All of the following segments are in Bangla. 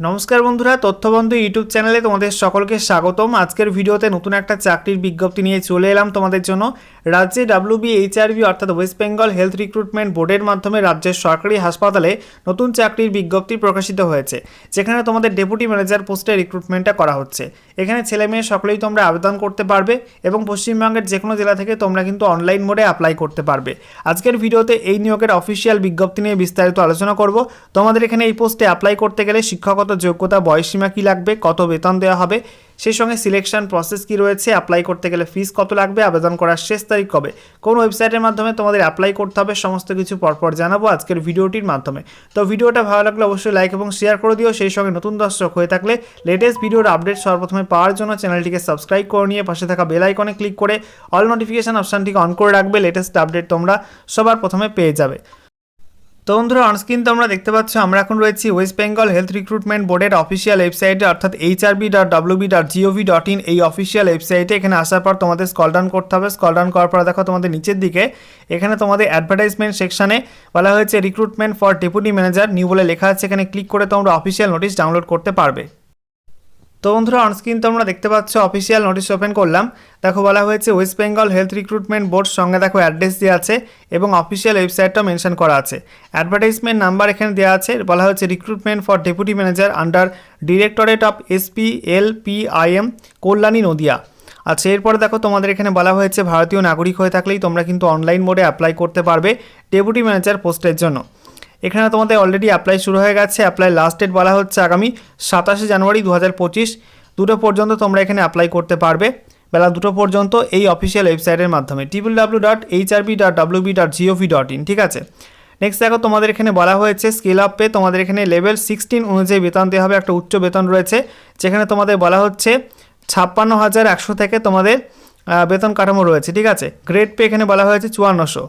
নমস্কার বন্ধুরা, তথ্যবন্ধু ইউটিউব চ্যানেলে তোমাদের সকলকে স্বাগতম। আজকের ভিডিওতে নতুন একটা চাকরির বিজ্ঞপ্তি নিয়ে চলে এলাম তোমাদের জন্য। রাজ্যে W B H R B অর্থাৎ ওয়েস্ট বেঙ্গল হেলথ রিক্রুটমেন্ট বোর্ডের মাধ্যমে রাজ্যের সরকারি হাসপাতালে নতুন চাকরির বিজ্ঞপ্তি প্রকাশিত হয়েছে, যেখানে তোমাদের ডেপুটি ম্যানেজার পোস্টে রিক্রুটমেন্টটা করা হচ্ছে। এখানে ছেলে মেয়ে সকলেই তোমরা আবেদন করতে পারবে এবং পশ্চিমবঙ্গের যে কোনো জেলা থেকে তোমরা কিন্তু অনলাইন মোডে অ্যাপ্লাই করতে পারবে। আজকের ভিডিওতে এই নিয়োগের অফিসিয়াল বিজ্ঞপ্তি নিয়ে বিস্তারিত আলোচনা করব। তোমাদের এখানে এই পোস্টে অ্যাপ্লাই করতে গেলে শিক্ষাগত যোগ্যতা বয়সীমা কী লাগবে, কত বেতন দেওয়া হবে, সেই সঙ্গে সিলেকশন প্রসেস কি রয়েছে অ্যাপ্লাই করতে গেলে ফিস কত লাগবে, আবেদন করার শেষ তারিখ কবে? কোন ওয়েবসাইটের মাধ্যমে তোমাদের অ্যাপ্লাই করতে হবে, সমস্ত কিছু পরপর জানাব আজকের ভিডিওটির মাধ্যমে। তো ভিডিওটা ভালো লাগলে অবশ্যই লাইক এবং শেয়ার করে দিও, সেই সঙ্গে নতুন দর্শক হয়ে থাকলে লেটেস্ট ভিডিওর আপডেট সর্বপ্রথমে পাওয়ার জন্য চ্যানেলটিকে সাবস্ক্রাইব করে নিয়ে পাশে থাকা বেল আইকনে ক্লিক করে অল নোটিফিকেশান অপশানটিকে অন করে রাখবে লেটেস্ট আপডেট তোমরা সবার প্রথমে পেয়ে যাবে। তো বন্ধুরা অনস্ক্রিন তোমরা দেখতে পাচ্ছ, আমরা এখন রয়েছি ওয়েস্ট বেঙ্গল হেলথ রিক্রুটমেন্ট বোর্ডের অফিসিয়াল ওয়েবসাইটে অর্থাৎ H R B dot WB dot GOV dot in এই অফিসিয়াল ওয়েবসাইটে এখানে আসার পর তোমাদের স্কল ডাউন করতে হবে। স্কল ডাউন করার পর দেখো তোমাদের নিচের দিকে, এখানে তোমাদের অ্যাডভার্টাইজমেন্ট সেকশানে বলা হয়েছে recruitment for deputy manager new বলে লেখা আছে। এখানে ক্লিক করে তোমরা অফিসিয়াল নোটিশ ডাউনলোড করতে পারবে। তো বন্ধুরা অনস্ক্রিন তোমরা দেখতে পাচ্ছ অফিসিয়াল নোটিশ ওপেন করলাম। দেখো, বলা হয়েছে West Bengal health recruitment board সঙ্গে দেখো অ্যাড্রেস দেওয়া আছে এবং অফিসিয়াল ওয়েবসাইটটাও মেনশন করা আছে। অ্যাডভার্টাইজমেন্ট নাম্বার এখানে দেওয়া আছে। বলা হচ্ছে recruitment for deputy manager under directorate of SP L P I M Kalyani Nadia. আচ্ছা এরপরে দেখো, তোমাদের এখানে বলা হয়েছে, ভারতীয় নাগরিক হয়ে থাকলেই তোমরা কিন্তু অনলাইন মোডে অ্যাপ্লাই করতে পারবে ডেপুটি ম্যানেজার পোস্টের জন্য। এখানে তোমাদের অলরেডি অ্যাপ্লাই শুরু হয়ে গেছে। অ্যাপ্লাই লাস্ট ডেট বলা হচ্ছে আগামী সাতাশে জানুয়ারি দু হাজার পঁচিশ। দুটো পর্যন্ত তোমরা এখানে অ্যাপ্লাই করতে পারবে। বেলা দুটো পর্যন্ত এই অফিসিয়াল ওয়েবসাইটের মাধ্যমে। Triple W dot HRB dot WB dot GOV dot in ঠিক আছে? নেক্সট দেখো, তোমাদের এখানে বলা হয়েছে স্কেল আপ পে তোমাদের এখানে লেভেল সিক্সটিন অনুযায়ী বেতন দেওয়া হবে। একটা উচ্চ বেতন রয়েছে, যেখানে তোমাদের বলা হচ্ছে ছাপ্পান্ন হাজার একশো থেকে তোমাদের বেতন কাঠামো রয়েছে, ঠিক আছে? গ্রেড পে এখানে বলা হয়েছে চুয়ান্নশো।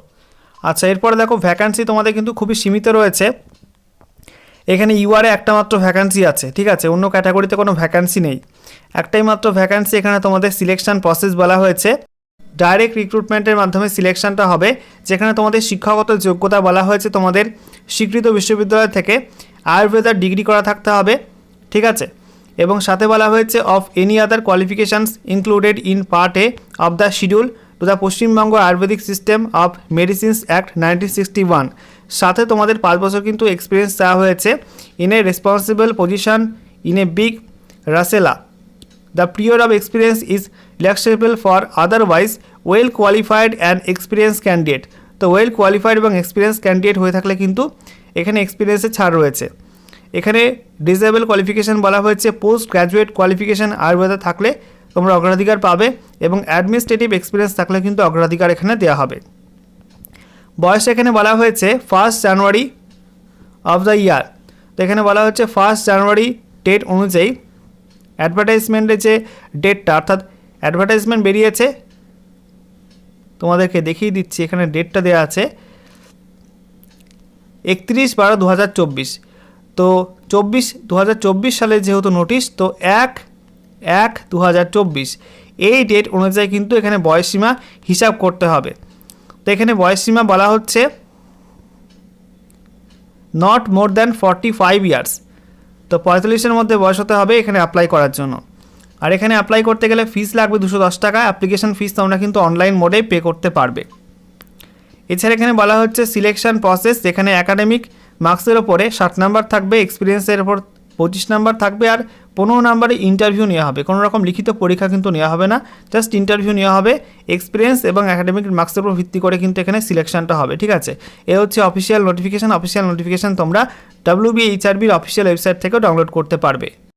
আচ্ছা এরপরে দেখো ভ্যাকান্সি তোমাদের কিন্তু খুবই সীমিত রয়েছে। এখানে ইউআরে একটা মাত্র ভ্যাকান্সি আছে, ঠিক আছে? অন্য ক্যাটাগরিতে কোনো ভ্যাকান্সি নেই। একটাই মাত্র ভ্যাকান্সি এখানে তোমাদের সিলেকশন প্রসেস বলা হয়েছে। ডাইরেক্ট রিক্রুটমেন্টের মাধ্যমে সিলেকশনটা হবে, যেখানে তোমাদের শিক্ষাগত যোগ্যতা বলা হয়েছে তোমাদের স্বীকৃত বিশ্ববিদ্যালয় থেকে। আয়ুর্বেদার ডিগ্রি করা থাকতে হবে, ঠিক আছে? এবং সাথে বলা হয়েছে of any other qualifications included in part A of the schedule to the Paschimbanga Ayurvedic system of medicines act nineteen sixty one. সাথে তোমাদের পাঁচ বছর কিন্তু এক্সপিরিয়েন্স দেওয়া হয়েছে in a responsible position in a big রাসেলা the period of experience is relaxable for otherwise well qualified and experience candidate তো ওয়েল কোয়ালিফাইড এবং এক্সপিরিয়েন্স ক্যান্ডিডেট হয়ে থাকলে কিন্তু এখানে এক্সপিরিয়েন্সের ছাড় রয়েছে। এখানে ডিসেবল কোয়ালিফিকেশান বলা হয়েছে। পোস্ট গ্র্যাজুয়েট কোয়ালিফিকেশান আয়ুর্বেদা থাকলে তোমরা অগ্রাধিকার পাবে এবং অ্যাডমিনিস্ট্রেটিভ এক্সপিরিয়েন্স থাকলে কিন্তু অগ্রাধিকার এখানে দেওয়া হবে। বয়স এখানে বলা হয়েছে first January of the year তো এখানে বলা হচ্ছে ফার্স্ট জানুয়ারি ডেট অনুযায়ী অ্যাডভার্টাইজমেন্টের যে ডেটটা অর্থাৎ অ্যাডভার্টাইজমেন্ট বেরিয়েছে, তোমাদেরকে দেখিয়ে দিচ্ছি, এখানে ডেটটা দেওয়া আছে। একত্রিশ বারো দু তো চব্বিশ দু সালে যেহেতু নোটিশ তো এক এক দু এই ডেট অনুযায়ী কিন্তু এখানে বয়সসীমা হিসাব করতে হবে। তো এখানে বয়সসীমা বলা হচ্ছে not more than forty five years তো পঁয়তাল্লিশের মধ্যে বয়স হতে হবে এখানে অ্যাপ্লাই করার জন্য। আর এখানে অ্যাপ্লাই করতে গেলে ফিস লাগবে দুশো দশ টাকা অ্যাপ্লিকেশন ফিস তোমরা কিন্তু অনলাইন মোডেই পে করতে পারবে। এছাড়া এখানে বলা হচ্ছে সিলেকশন প্রসেস যেখানে একাডেমিক মার্কসের ওপরে ষাট নাম্বার থাকবে এক্সপিরিয়েন্সের ওপর পঁচিশ নাম্বার থাকবে আর পনেরো নাম্বারে ইন্টারভিউ নেওয়া হবে। কোনো রকম লিখিত পরীক্ষা কিন্তু নেওয়া হবে না। জাস্ট ইন্টারভিউ নেওয়া হবে। এক্সপিরিয়েন্স এবং অ্যাকাডেমিক মার্কসের উপর ভিত্তি করে কিন্তু এখানে সিলেকশনটা হবে, ঠিক আছে? এ হচ্ছে অফিসিয়াল নোটিফিকেশান অফিসিয়াল নোটিফিকেশান তোমরা ডাব্লিউবিএইচআরবির অফিসিয়াল ওয়েবসাইট থেকেও ডাউনলোড করতে পারবে।